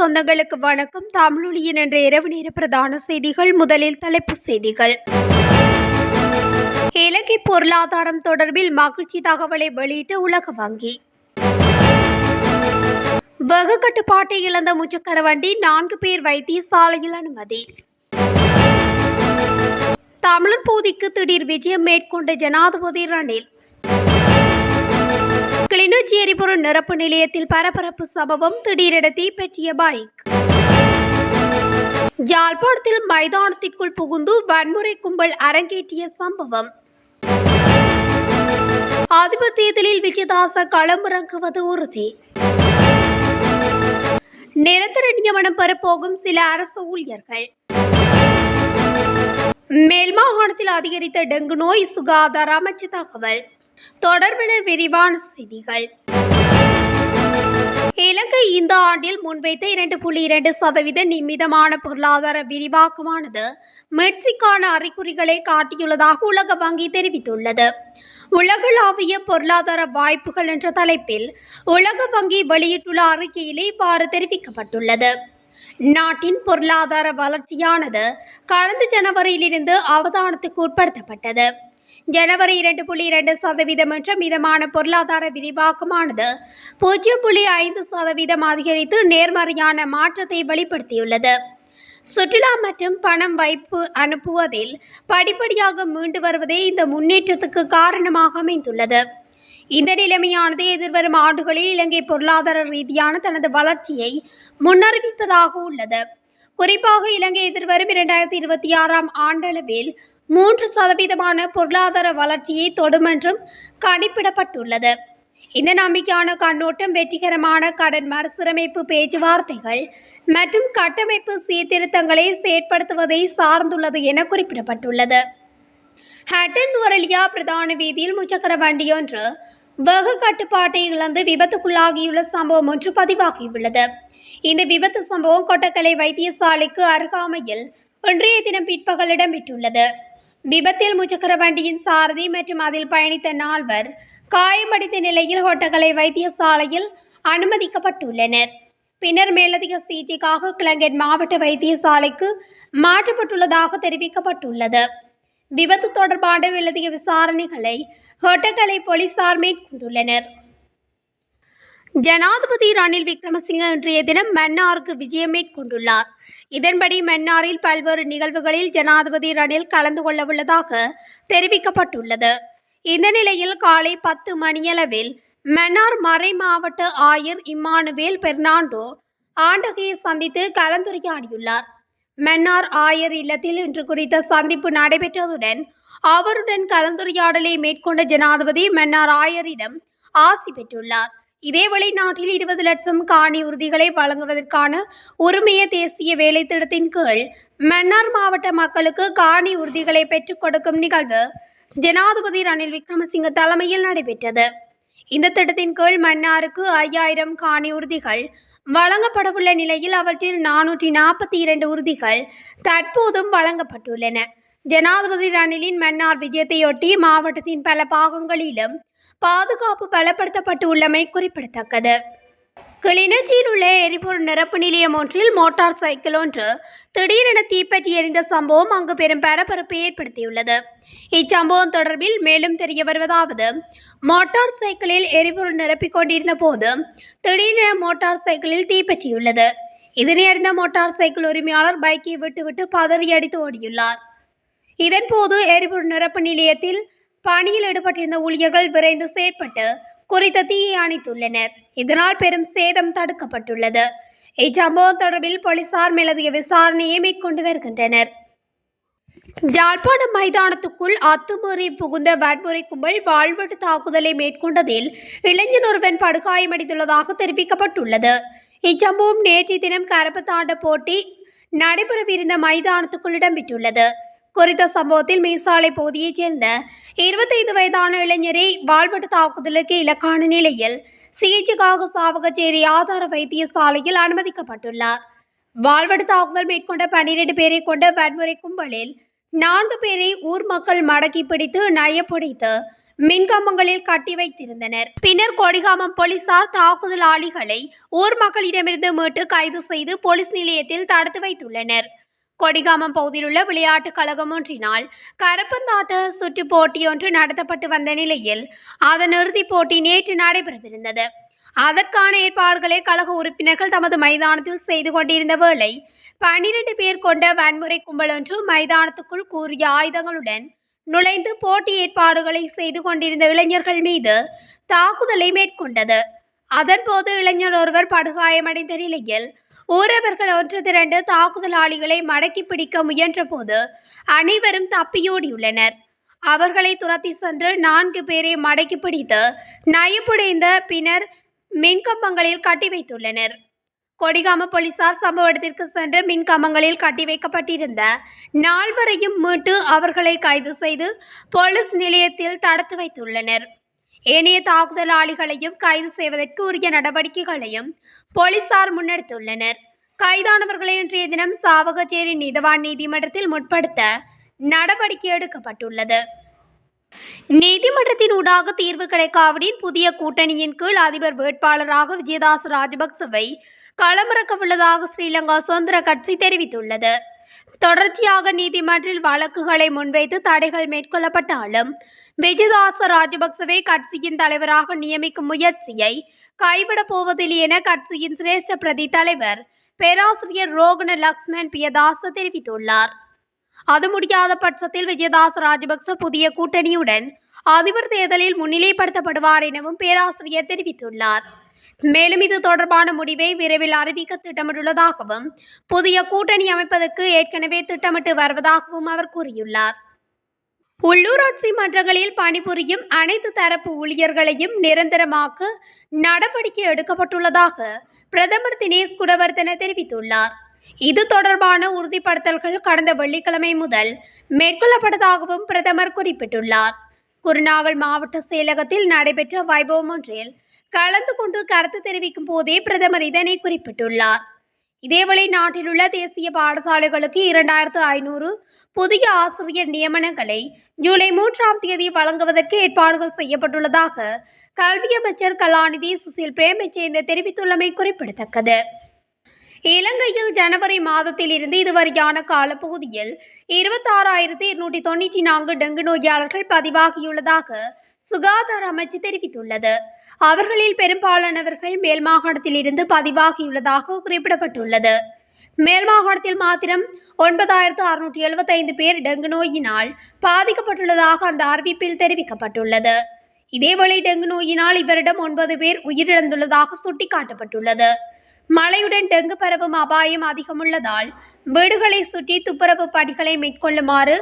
சொந்தங்களுக்கு வணக்கம். தமிழொலியின் என்ற இரவு நேர பிரதான செய்திகள். முதலில் தலைப்புச் செய்திகள். இலங்கை பொருளாதாரம் தொடர்பில் மகிழ்ச்சி தகவலை வெளியிட்ட உலக வங்கி. வெகு கட்டுப்பாட்டை இழந்த முச்சக்கர வண்டி நான்கு பேர் வைத்தியசாலையில் அனுமதி. தமிழர் போதிக்கு திடீர் விஜயம் மேற்கொண்ட ஜனாதிபதி ரணில். கிளிநொச்சி எரிபொருள் நிரப்பு நிலையத்தில் பரபரப்பு சம்பவம். திடீரென தீப்பற்றிய பைக். ஜாழ்ப்பாணத்தில் மைதானத்திற்குள் புகுந்து வன்முறை கும்பல் அரங்கேற்றிய சம்பவம். அதிபர் தேர்தலில் விஜயதாச களமிறங்குவது உறுதி. நிரந்தர நியமனம் பெறப்போகும் சில அரசு ஊழியர்கள். மேல் மாகாணத்தில் அதிகரித்த டெங்கு நோய் சுகாதார அமைச்சு தகவல். தொடர்பின விரிவான செய்திகள். இலங்கை இந்த ஆண்டில் முன்வைத்த இரண்டு புள்ளி இரண்டு சதவீத நிமிதமான பொருளாதார விரிவாக்கமானது மெட்சிக்கான அறிகுறிகளை காட்டியுள்ளதாக உலக வங்கி தெரிவித்துள்ளது. உலகளாவிய பொருளாதார வாய்ப்புகள் என்ற தலைப்பில் உலக வங்கி வெளியிட்டுள்ள அறிக்கையிலே இவ்வாறு தெரிவிக்கப்பட்டுள்ளது. நாட்டின் பொருளாதார வளர்ச்சியானது கடந்த ஜனவரியிலிருந்து அவதானத்துக்கு உட்படுத்தப்பட்டது. ஜனவரி இரண்டு புள்ளி இரண்டு சதவீதம் என்ற மிதமான பொருளாதார விரிவாக்கமானது பூஜ்ஜியம் புள்ளி ஐந்து சதவீதம் அதிகரித்து நேர்மறையான மாற்றத்தை வெளிப்படுத்தியுள்ளது. சுற்றுலா மற்றும் பணம் வைப்பு அனுப்புவதில் படிப்படியாக மீண்டு வருவதே இந்த முன்னேற்றத்துக்கு காரணமாக அமைந்துள்ளது. இந்த நிலைமையானது எதிர்வரும் ஆண்டுகளில் இலங்கை பொருளாதார ரீதியான தனது வளர்ச்சியை முன்னறிவிப்பதாக உள்ளது. குறிப்பாக இலங்கை எதிர்வரும் இரண்டாயிரத்தி இருபத்தி ஆறாம் ஆண்டளவில் மூன்று சதவீதமான பொருளாதார வளர்ச்சியை தொடும் என்றும் கணிப்பிடப்பட்டுள்ளது. இந்த நம்பிக்கையான கண்ணோட்டம் வெற்றிகரமான கடன் மறுசீரமைப்பு பேச்சுவார்த்தைகள் மற்றும் கட்டமைப்பு சீர்திருத்தங்களை செயற்படுத்துவதை சார்ந்துள்ளது என குறிப்பிடப்பட்டுள்ளது. ஹட்டன் ஒரலியா பிரதான வீதியில் முச்சக்கர வண்டியொன்று வெகு கட்டுப்பாட்டை இழந்து விபத்துக்குள்ளாகியுள்ள சம்பவம் ஒன்று பதிவாகியுள்ளது. இந்த விபத்து சம்பவம் கொட்டக்கலை வைத்தியசாலைக்கு அருகாமையில் இன்றைய தினம் பிற்பகல் இடம்பெற்றுள்ளது. விபத்தில் முச்சக்கர வண்டியின் சாரதி மற்றும் அதில் பயணித்த நால்வர் காயமடைந்த நிலையில் ஹோட்டகலை வைத்தியசாலையில் அனுமதிக்கப்பட்டுள்ளனர். பின்னர் மேலதிக சிகிச்சைக்காக கிளங்கன் மாவட்ட வைத்தியசாலைக்கு மாற்றப்பட்டுள்ளதாக தெரிவிக்கப்பட்டுள்ளது. விபத்து தொடர்பான மேலதிக விசாரணைகளை ஹோட்டகலை போலீசார் மேற்கொண்டுள்ளனர். ஜனாதிபதி ரணில் விக்ரமசிங்க இன்றைய தினம் மன்னாருக்கு விஜயம் மேற்கொண்டுள்ளார். இதன்படி மன்னாரில் பல்வேறு நிகழ்வுகளில் ஜனாதிபதி ரணில் கலந்து கொள்ளவுள்ளதாக தெரிவிக்கப்பட்டுள்ளது. இந்த நிலையில் காலை பத்து மணியளவில் மன்னார் மறை மாவட்ட ஆயர் இம்மானுவேல் பெர்னாண்டோ ஆண்டகையை சந்தித்து கலந்துரையாடியுள்ளார். மன்னார் ஆயர் இல்லத்தில் இன்று குறித்த சந்திப்பு நடைபெற்றதுடன் அவருடன் கலந்துரையாடலை மேற்கொண்ட ஜனாதிபதி மன்னார் ஆயரிடம் ஆசி பெற்றுள்ளார். இதேவேளை நாட்டில் இருபது லட்சம் காணி உறுதிகளை வழங்குவதற்கான உரிமைய தேசிய வேலை திட்டத்தின் கீழ் மன்னார் மாவட்ட மக்களுக்கு காணி உறுதிகளை பெற்றுக் கொடுக்கும் நிகழ்வு ஜனாதிபதி ரணில் விக்ரமசிங்க தலைமையில் நடைபெற்றது. இந்த திட்டத்தின் கீழ் மன்னாருக்கு ஐயாயிரம் காணி உறுதிகள் வழங்கப்படவுள்ள நிலையில் அவற்றில் நானூற்றி நாற்பத்தி இரண்டு உறுதிகள் தற்போதும் வழங்கப்பட்டுள்ளன. ஜனாதிபதி ரணிலின் மன்னார் விஜயத்தையொட்டி மாவட்டத்தின் பல பாகங்களிலும் பாதுகாப்பு பலப்படுத்தப்பட்டு உள்ளமை குறிப்பிடத்தக்கது. கிளிநொச்சியில் உள்ள எரிபொருள் நிரப்பு நிலையம் ஒன்றில் மோட்டார் சைக்கிள் ஒன்று திடீரென தீப்பற்றி எரிந்த சம்பவம் அங்கு பெரும் பரபரப்பை ஏற்படுத்தியுள்ளது. இச்சம்பவம் தொடர்பில் மேலும் தெரிய வருவதாவது மோட்டார் சைக்கிளில் எரிபொருள் நிரப்பிக் கொண்டிருந்த போது திடீரென மோட்டார் சைக்கிளில் தீப்பற்றியுள்ளது. இதனை அறிந்த மோட்டார் சைக்கிள் உரிமையாளர் பைக்கை விட்டுவிட்டு பதறி அடித்து ஓடியுள்ளார் இதன்போது எரிபொருள் நிரப்பு நிலையத்தில் பணியில் ஈடுபட்டிருந்த ஊழியர்கள் விரைந்து செயற்பட்டு குறித்த தீயை அணைத்துள்ளனர். இதனால் பெரும் சேதம் தடுக்கப்பட்டுள்ளது. இச்சம்பவம் தொடர்பில் போலீசார் மேலதிக விசாரணையை மேற்கொண்டு வருகின்றனர். யாழ்ப்பாணம் மைதானத்துக்குள் அத்துமீறி புகுந்த வன்முறை கும்பல் வாழ்வெட்டு தாக்குதலை மேற்கொண்டதில் இளைஞன் ஒருவன் படுகாயமடைந்துள்ளதாக தெரிவிக்கப்பட்டுள்ளது. இச்சம்பவம் நேற்றைய தினம் கரப்பத்தாண்ட போட்டி நடைபெறவிருந்த மைதானத்துக்குள் இடம்பெற்றுள்ளது. குறித்த சம்பவத்தில் மீசாலை பகுதியைச் சேர்ந்த இருபத்தைந்து வயதான இளைஞரை வாழ்வெட்டு தாக்குதலுக்கு இலக்கான நிலையில் சிகிச்சைக்காக சாவகச்சேரி ஆதார வைத்தியசாலையில் அனுமதிக்கப்பட்டுள்ளார். வாழ்வெட்டு தாக்குதல் மேற்கொண்ட பன்னிரண்டு பேரை கொண்ட வன்முறை கும்பலில் நான்கு பேரை ஊர் மக்கள் மடக்கி பிடித்து நயப்படுத்து மின்கம்பங்களில் கட்டி வைத்திருந்தனர். பின்னர் கொடிகாமம் போலீசார் தாக்குதலாளிகளை ஊர் மக்களிடமிருந்து மீட்டு கைது செய்து போலீஸ் நிலையத்தில் தடுத்து வைத்துள்ளனர். கொடிகாமம் பகுதியில் உள்ள விளையாட்டுக் கழகம் ஒன்றினால் கரப்பந்தாட்ட சுற்று போட்டி ஒன்று நடத்தப்பட்டு வந்த நிலையில் அதன் இறுதிப் போட்டி நேற்று நடைபெறவிருந்தது. அதற்கான ஏற்பாடுகளை கழக உறுப்பினர்கள் தமது மைதானத்தில் செய்து கொண்டிருந்த வேளை பன்னிரண்டு பேர் கொண்ட வன்முறை கும்பல் ஒன்று மைதானத்துக்குள் கூறிய ஆயுதங்களுடன் நுழைந்து போட்டி ஏற்பாடுகளை செய்து கொண்டிருந்த இளைஞர்கள் மீது தாக்குதலை மேற்கொண்டது. அதன்போது இளைஞர் ஒருவர் படுகாயமடைந்த நிலையில் ஊரவர்கள் ஒன்று திரண்டு தாக்குதலாளிகளை மடக்கி பிடிக்க முயன்றபோது அனைவரும் தப்பியோடியுள்ளனர். அவர்களை துரத்தி சென்று நான்கு பேரை மடக்கி பிடித்து நயப்புடைந்த பின்னர் மின்கம்பங்களில் கட்டி வைத்துள்ளனர். கொடிகாம போலீசார் சம்பவ இடத்திற்கு சென்று மின்கம்பங்களில் கட்டி வைக்கப்பட்டிருந்த நால்வரையும் மீட்டு அவர்களை கைது செய்து போலீஸ் நிலையத்தில் தடுத்து வைத்துள்ளனர். ஏனைய தாக்குதலாளிகளையும் கைது செய்வதற்கு உரிய நடவடிக்கைகளையும் போலீசார் முன்னெடுத்துள்ளனர். கைதானவர்களை இன்றைய தினம் சாவகச்சேரி நீதவான் நீதிமன்றத்தில் முற்படுத்த நடவடிக்கை எடுக்கப்பட்டுள்ளது. நீதிமன்றத்தின் ஊடாக தீர்வு கிடைக்காவிடின் புதிய கூட்டணியின் கீழ் அதிபர் வேட்பாளராக விஜயதாஸ் ராஜபக்சவை களமிறக்கவுள்ளதாக ஸ்ரீலங்கா சுதந்திர கட்சி தெரிவித்துள்ளது. தொடர்ச்சியாக நீதிமன்றில் வழக்குகளை முன்வைத்து தடைகள் மேற்கொள்ளப்பட்டாலும் விஜயதாச ராஜபக்சவை கட்சியின் தலைவராக நியமிக்கும் முயற்சியை கைவிடப் போவதில்லை என கட்சியின் சிரேஷ்ட பிரதி தலைவர் பேராசிரியர் ரோகண லக்ஷ்மன் பியதாச தெரிவித்துள்ளார். அது முடியாத பட்சத்தில் விஜயதாஸ் ராஜபக்ச புதிய கூட்டணியுடன் அதிபர் தேர்தலில் முன்னிலைப்படுத்தப்படுவார் எனவும் பேராசிரியர் தெரிவித்துள்ளார். மேலும் இது தொடர்பான முடிவை விரைவில் அறிவிக்க திட்டமிட்டுள்ளதாகவும் புதிய கூட்டணி அமைப்பதற்கு ஏற்கனவே திட்டமிட்டு வருவதாகவும் அவர் கூறியுள்ளார். உள்ளூராட்சி மன்றங்களில் பணிபுரியும் அனைத்து தரப்பு ஊழியர்களையும் நிரந்தரமாக்க நடவடிக்கை எடுக்கப்பட்டுள்ளதாக பிரதமர் தினேஷ் குணவர்தன தெரிவித்துள்ளார். இது தொடர்பான உறுதிப்படுத்தல்கள் கடந்த வெள்ளிக்கிழமை முதல் மேற்கொள்ளப்பட்டதாகவும் பிரதமர் குறிப்பிட்டுள்ளார். குருநாகல் மாவட்ட செயலகத்தில் நடைபெற்ற வைபவம் ஒன்றில் கலந்து கொண்டு கருத்து தெரிவிக்கும் போதே பிரதமர் இதனை குறிப்பிட்டுள்ளார். இதேவேளை நாட்டிலுள்ள தேசிய பாடசாலைகளுக்கு இரண்டாயிரத்து ஐநூறு புதிய ஆசிரியர் நியமனங்களை ஜூலை மூன்றாம் தேதி வழங்குவதற்கு ஏற்பாடுகள் செய்யப்பட்டுள்ளதாக கல்வி அமைச்சர் கலாநிதி சுசில் பிரேமச்சேந்தர் தெரிவித்துள்ளமை குறிப்பிடத்தக்கது. இலங்கையில் ஜனவரி மாதத்தில் இருந்து இதுவரையான காலப்பகுதியில் இருபத்தாறாயிரத்தி இருநூற்றி தொண்ணூற்றி நான்கு டெங்கு நோயாளர்கள் பதிவாகியுள்ளதாக சுகாதார அமைச்சு தெரிவித்துள்ளது. அவர்களில் பெரும்பாலானவர்கள் மேல் மாகாணத்தில் இருந்து பதிவாகியுள்ளதாக குறிப்பிடப்பட்டுள்ளது. மேல் மாகாணத்தில் மாத்திரம் ஒன்பதாயிரத்து அறுநூற்றி எழுபத்தைந்து பேர் டெங்கு நோயினால் பாதிக்கப்பட்டுள்ளதாக அந்த அறிவிப்பில் தெரிவிக்கப்பட்டுள்ளது. இதேவேளை டெங்கு நோயினால் இவரிடம் ஒன்பது பேர் உயிரிழந்துள்ளதாக சுட்டிக்காட்டப்பட்டுள்ளது. மழையுடன் டெங்கு பரவும் அபாயம் அதிகமுள்ளதால் வீடுகளை சுற்றி துப்புரவு பணிகளை மேற்கொள்ளுமாறு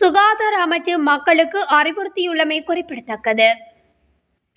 சுகாதார அமைச்சு மக்களுக்கு அறிவுறுத்தியுள்ளமை குறிப்பிடத்தக்கது.